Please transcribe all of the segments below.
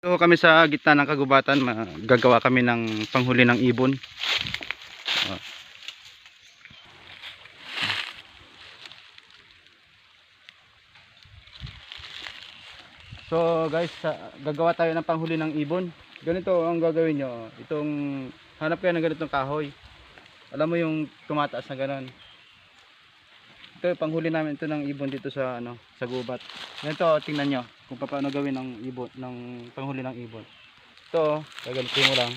So kami sa gitna ng kagubatan, gagawa kami ng panghuli ng ibon. So guys, gagawa tayo ng panghuli ng ibon. Ganito ang gagawin nyo. Itong hanap kayo ng ganitong kahoy. Alam mo yung tumataas na ganon. Ito panghuli namin ito ng ibon dito sa ano, sa gubat. Ganito tingnan nyo kung paano gawin ng ibon ng panghuli ng ibon. Ito, gagalitin mo lang.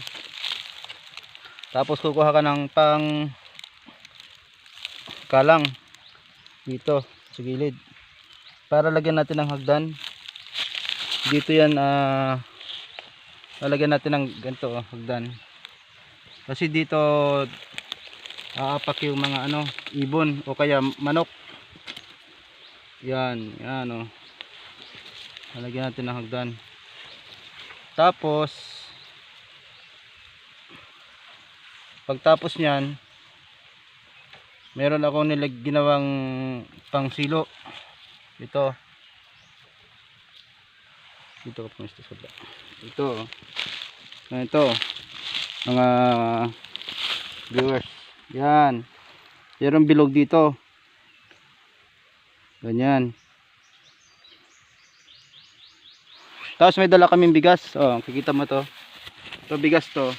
Tapos kukuha ka ng pang kalang dito sa gilid. Para lagyan natin ng hagdan. Dito yan ah lalagyan natin ng ganito oh, hagdan. Kasi dito aapak yung mga ano, ibon o kaya manok. Yan, yan oh. Lalagyan natin ng hagdan. Tapos pagtapos niyan meron ako nilag ginawang pang silo. Ito. Dito ko pumisto sa. Ito. oh. Ito. Mga viewers. Yan. Meron bilog dito. Ganyan. Tapos may dala kaming bigas. Oh, kikita mo to. Ito bigas to.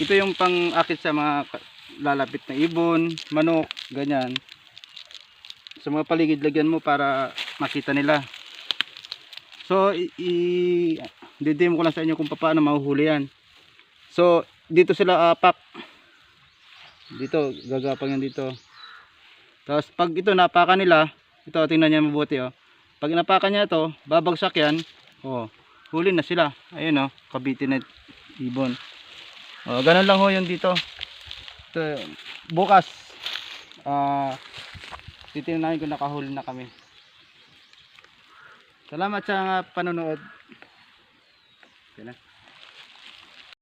Ito yung pang-akit sa mga lalapit na ibon, manok, ganyan. Sa mga paligid lagyan mo para makita nila. So, i, i- didim ko lang sa inyo kung paano mahuhuli yan. So, dito sila apak. Dito, gagapang yan dito. Tapos, pag ito napakan nila, ito, tingnan niya mabuti, oh. Pag napakan niya ito, babagsak yan, oh, huli na sila. Ayun, oh, kabitin na ibon. Oh, ganun lang ho yun dito. Ito, bukas, ah, titingnan namin kung nakahuli na kami. Salamat sa panonood. Yan na.